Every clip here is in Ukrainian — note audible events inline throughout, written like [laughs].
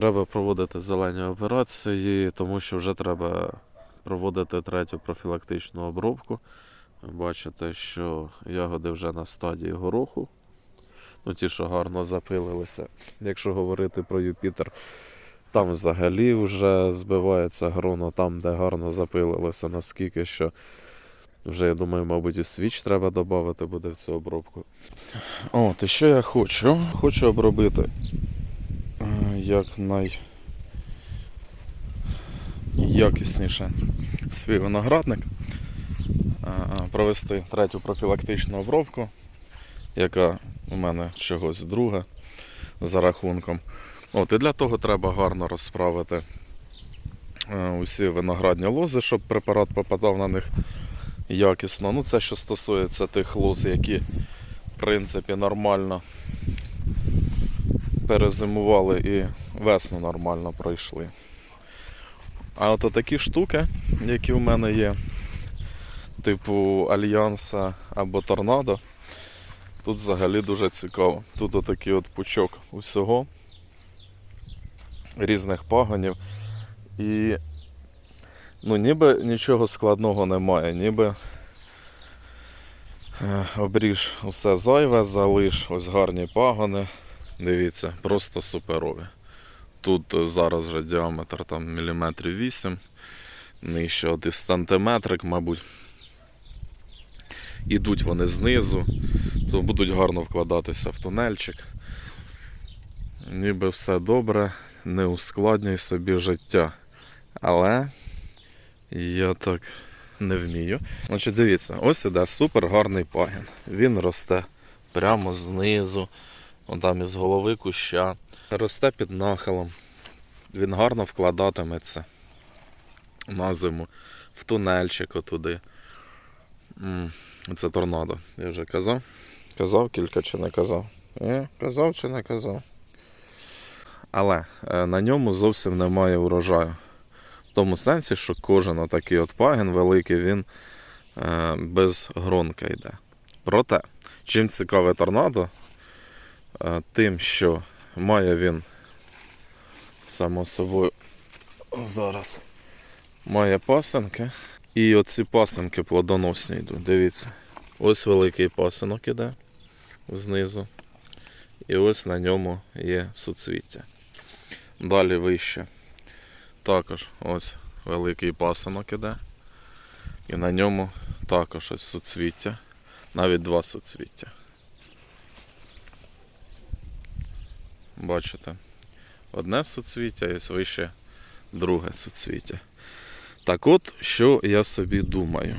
Треба проводити зелені операції, тому що вже треба проводити третю профілактичну обробку. Бачите, що ягоди вже на стадії гороху. Ну, ті, що гарно запилилися. Якщо говорити про Юпітер, там взагалі вже збивається гроно, там, де гарно запилилося, наскільки що вже, я думаю, мабуть, і свіч треба додати буде в цю обробку. От, і що я хочу? Хочу обробити як най... якісніше свій виноградник, е, провести третю профілактичну обробку, яка у мене чогось друга за рахунком. От, і для того треба гарно розправити е, усі виноградні лози, щоб препарат попадав на них якісно. Ну, це що стосується тих лоз, які, в принципі, нормально перезимували і весну нормально пройшли. А от такі штуки, які в мене є, типу Альянса або Торнадо, тут взагалі дуже цікаво. Тут отакий от пучок усього, різних пагонів. І ну, ніби нічого складного немає, ніби е, обріж усе зайве, залиш ось гарні пагони. Дивіться, просто суперові. Тут е, зараз вже діаметр там міліметрів 8, нижче от сантиметрик, мабуть. Ідуть вони знизу, то будуть гарно вкладатися в тунельчик. Ніби все добре, не ускладнюй собі життя. Але я так не вмію. Значить, дивіться, ось іде супер гарний пагін. Він росте прямо знизу, он там із голови куща. Росте під нахилом. Він гарно вкладатиметься на зиму, в тунельчик отуди. Це торнадо, я вже казав. Казав кілька чи не казав? Е, казав чи не казав. Але е, на ньому зовсім немає урожаю. В тому сенсі, що кожен отакий от пагін великий, він е, без гронка йде. Проте, чим цікаве торнадо, тим, що має він, само собою, зараз має пасенки. І оці пасенки плодоносні йдуть. Дивіться. Ось великий пасинок іде знизу. І ось на ньому є суцвіття. Далі вище. Також ось великий пасинок іде. І на ньому також ось суцвіття. Навіть два суцвіття. Бачите? Одне суцвіття і ось вище друге суцвіття. Так от, що я собі думаю.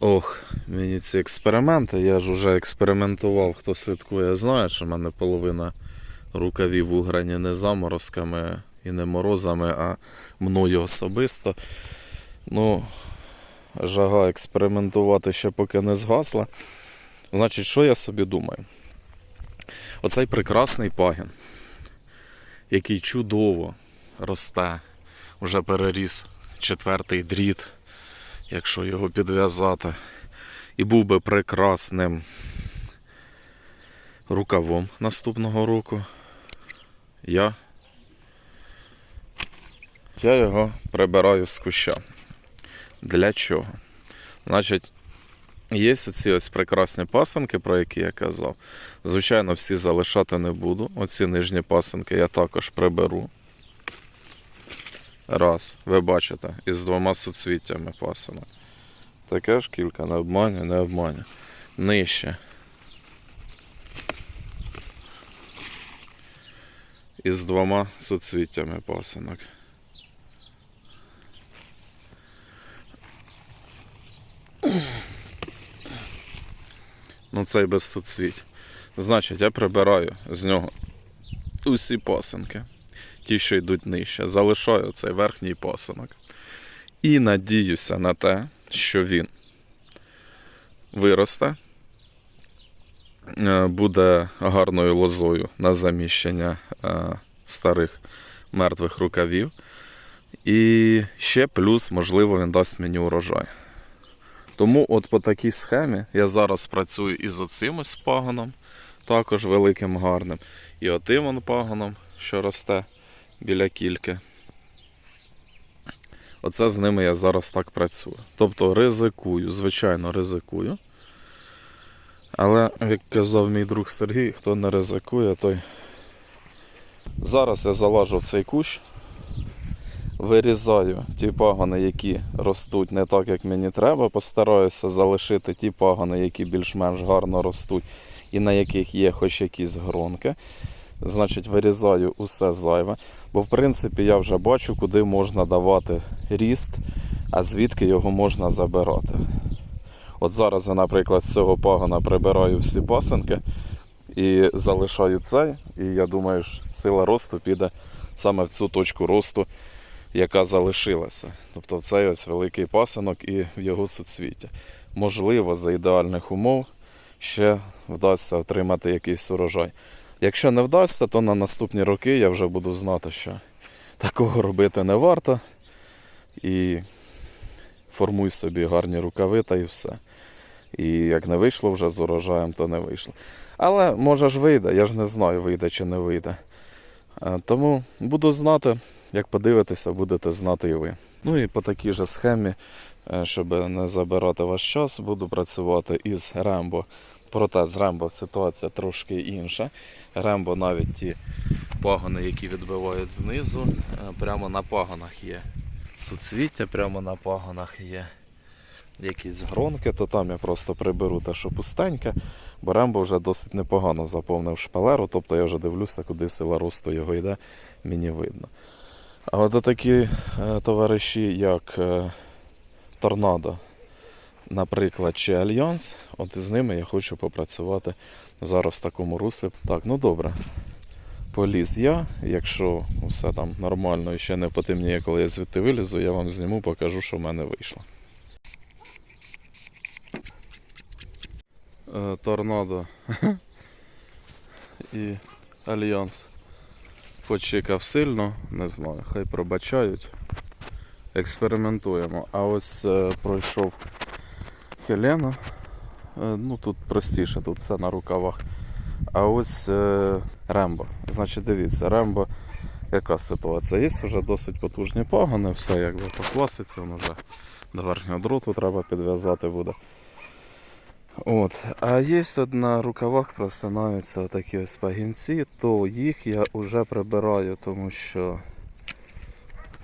Ох, мені ці експерименти, я ж вже експериментував, хто слідкує, знає, що в мене половина рукавів уграні не заморозками і не морозами, а мною особисто. Ну, жага експериментувати ще поки не згасла. Значить, що я собі думаю? Оцей прекрасний пагін, який чудово росте, вже переріс четвертий дріт, якщо його підв'язати, і був би прекрасним рукавом наступного року. Я, я його прибираю з куща. Для чого? Значить, є ці ось прекрасні пасанки, про які я казав. Звичайно, всі залишати не буду. Оці нижні пасанки я також приберу. Раз, ви бачите, із двома суцвіттями пасанок. Таке ж кілька, не обманю, не обманю. Нижче. Із двома суцвіттями пасанок. Ну цей без суцвіть. Значить, я прибираю з нього усі пасинки, ті, що йдуть нижче, залишаю цей верхній пасинок. І надіюся на те, що він виросте, е, буде гарною лозою на заміщення е, старих мертвих рукавів. І ще плюс, можливо, він дасть мені урожай. Тому от по такій схемі я зараз працюю із оцим ось також великим гарним. І отим он пагоном, що росте біля кільки. Оце з ними я зараз так працюю. Тобто ризикую, звичайно, ризикую. Але, як казав мій друг Сергій, хто не ризикує, той. Зараз я залажу цей кущ, вирізаю ті пагони, які ростуть не так, як мені треба. Постараюся залишити ті пагони, які більш-менш гарно ростуть і на яких є хоч якісь гронки. Значить, вирізаю усе зайве. Бо, в принципі, я вже бачу, куди можна давати ріст, а звідки його можна забирати. От зараз я, наприклад, з цього пагона прибираю всі пасенки і залишаю цей. І я думаю, що сила росту піде саме в цю точку росту, яка залишилася. Тобто цей ось великий пасинок і в його суцвіття. Можливо, за ідеальних умов ще вдасться отримати якийсь урожай. Якщо не вдасться, то на наступні роки я вже буду знати, що такого робити не варто. І формуй собі гарні рукави та і все. І як не вийшло вже з урожаєм, то не вийшло. Але може ж вийде, я ж не знаю, вийде чи не вийде. Е, Тому буду знати, як подивитися, будете знати і ви. Ну і по такій же схемі, е, щоб не забирати ваш час, буду працювати із Рембо. Проте з Рембо ситуація трошки інша. Рембо навіть ті пагони, які відбивають знизу, е, прямо на пагонах є суцвіття, прямо на пагонах є якісь гронки, то там я просто приберу те, що пустеньке, бо Рембо вже досить непогано заповнив шпалеру, тобто я вже дивлюся, куди сила росту його йде, мені видно. А от такі е, товариші, як е, Торнадо, наприклад, чи Альянс, от із ними я хочу попрацювати зараз в такому руслі. Так, ну добре. Поліз я, якщо все там нормально і ще не потемніє, коли я звідти вилізу, я вам зніму, покажу, що в мене вийшло. Торнадо [laughs] і Альянс почекав сильно, не знаю, хай пробачають. Експериментуємо. А ось е, пройшов Хелена. Е, ну тут простіше, тут все на рукавах. А ось е, Рембо. Значить, дивіться, Рембо, яка ситуація? Є вже досить потужні пагони, все якби по класиці, воно вже до верхнього дроту треба підв'язати буде. От. А є от на рукавах просинаються такі ось пагінці, то їх я вже прибираю, тому що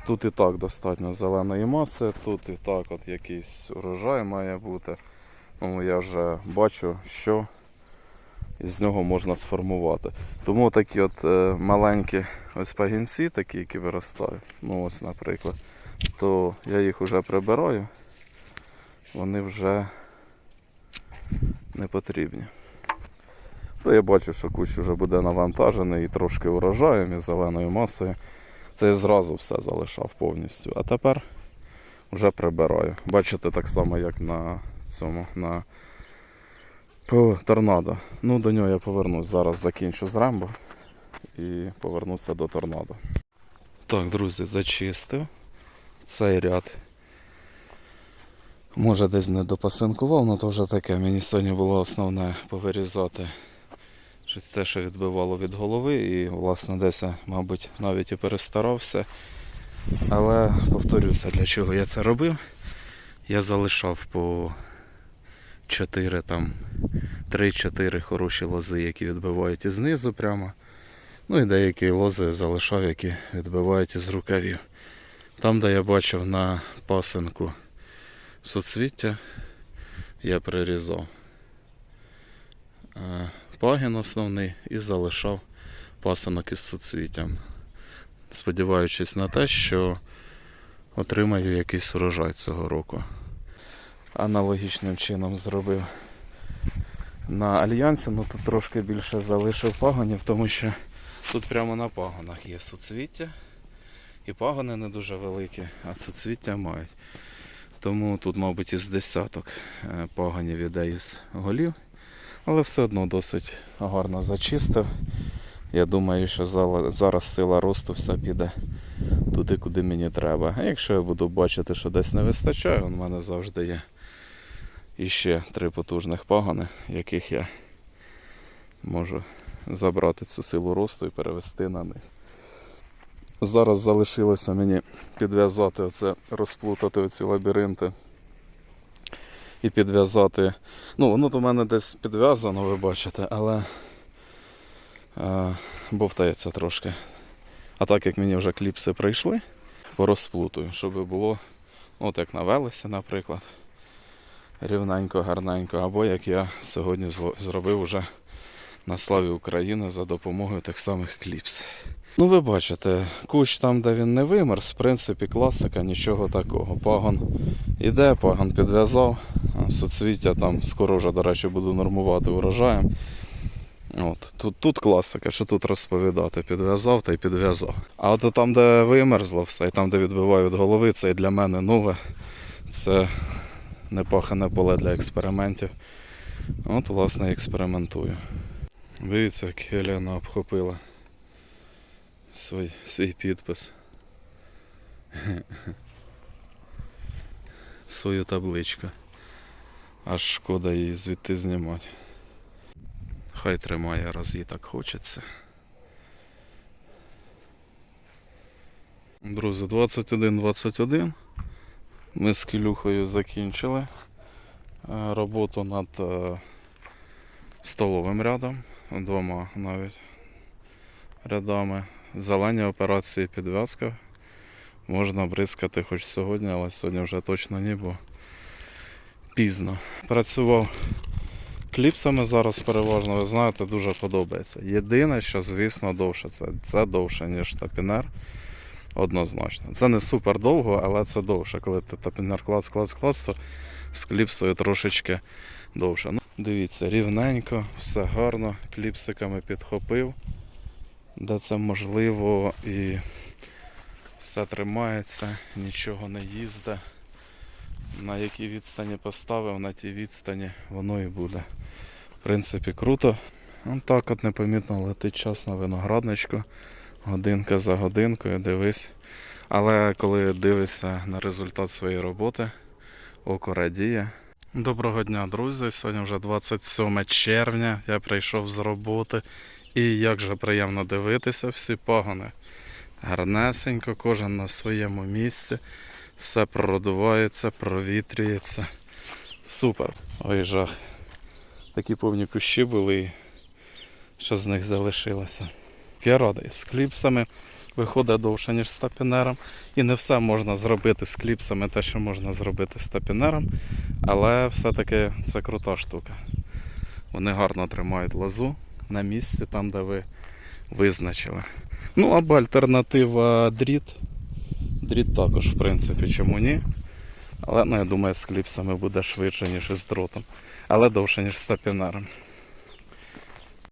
тут і так достатньо зеленої маси, тут і так от якийсь урожай має бути. Ну, я вже бачу, що з нього можна сформувати. Тому такі от е, маленькі ось пагінці, такі, які виростають, ну ось, наприклад, то я їх вже прибираю, вони вже не потрібні. То я бачу, що кущ вже буде навантажений і трошки урожаєм, і зеленою масою. Це я зразу все залишав повністю. А тепер вже прибираю. Бачите, так само, як на цьому на торнадо. Ну, до нього я повернусь. Зараз закінчу з Рембо і повернуся до торнадо. Так, друзі, зачистив цей ряд. Може десь не допасинкував, але то вже таке. Мені сьогодні було основне повирізати щось те, що відбивало від голови. І, власне, десь, мабуть, навіть і перестарався. Але повторюся, для чого я це робив. Я залишав по 4 там 3-4 хороші лози, які відбивають із знизу прямо. Ну і деякі лози залишав, які відбивають із рукавів. Там, де я бачив на пасинку соцвіття, я прирізав е, пагін основний і залишав пасинок із соцвіттям, сподіваючись на те, що отримаю якийсь урожай цього року. Аналогічним чином зробив на альянсі, ну тут трошки більше залишив пагонів, тому що тут прямо на пагонах є суцвіття. І пагони не дуже великі, а суцвіття мають. Тому тут, мабуть, із десяток е, пагонів іде із голів. Але все одно досить гарно зачистив. Я думаю, що зараз сила росту вся піде туди, куди мені треба. А якщо я буду бачити, що десь не вистачає, у мене завжди є іще три потужних пагони, яких я можу забрати цю силу росту і перевести на низ. Зараз залишилося мені підв'язати оце, розплутати оці лабіринти і підв'язати. Ну, воно в мене десь підв'язано, ви бачите, але е, бовтається трошки. А так як мені вже кліпси прийшли, порозплутую, щоб було, от як на велесі, наприклад, рівненько, гарненько, або як я сьогодні зробив уже на славі України за допомогою тих самих кліпс. Ну, ви бачите, кущ там, де він не вимерз, в принципі, класика, нічого такого. Пагон іде, пагон підв'язав, соцвіття там скоро вже, до речі, буду нормувати урожаєм. От, тут, тут класика, що тут розповідати, підв'язав та й підв'язав. А от там, де вимерзло все, і там, де відбиваю від голови, це і для мене нове. Це непахане поле для експериментів. От, власне, експериментую. Дивіться, як Хелена обхопила свій, свій підпис. [laughs] Свою табличку. Аж шкода її звідти знімати. Хай тримає, раз їй так хочеться. Друзі, 21-21. Ми з Кілюхою закінчили е, роботу над е, столовим рядом, двома навіть рядами. Зелені операції підв'язка. Можна бризкати хоч сьогодні, але сьогодні вже точно ні, бо пізно. Працював кліпсами зараз переважно, ви знаєте, дуже подобається. Єдине, що, звісно, довше. Це, це довше, ніж тапінер. Однозначно. Це не супер довго, але це довше. Коли ти тапінер клац, клац, клац, то з кліпсою трошечки довше. Дивіться, рівненько, все гарно, кліпсиками підхопив, де це можливо, і все тримається, нічого не їздить. На якій відстані поставив, на тій відстані воно і буде. В принципі, круто. Ось так от непомітно летить час на виноградничку. Годинка за годинкою, дивись. Але коли дивишся на результат своєї роботи, око радіє. Доброго дня, друзі! Сьогодні вже 27 червня. Я прийшов з роботи. І як же приємно дивитися, всі пагони. Гарнесенько, кожен на своєму місці. Все прородувається, провітрюється. Супер. Ой, жах. Такі повні кущі були, що з них залишилося. Я радий. З кліпсами виходить довше, ніж з тапінером. І не все можна зробити з кліпсами, те, що можна зробити з тапінером. Але все-таки це крута штука. Вони гарно тримають лозу на місці, там, де ви визначили. Ну, або альтернатива дріт. Дріт також, в принципі, чому ні. Але ну, я думаю, з кліпсами буде швидше, ніж із дротом. Але довше, ніж з тапінером.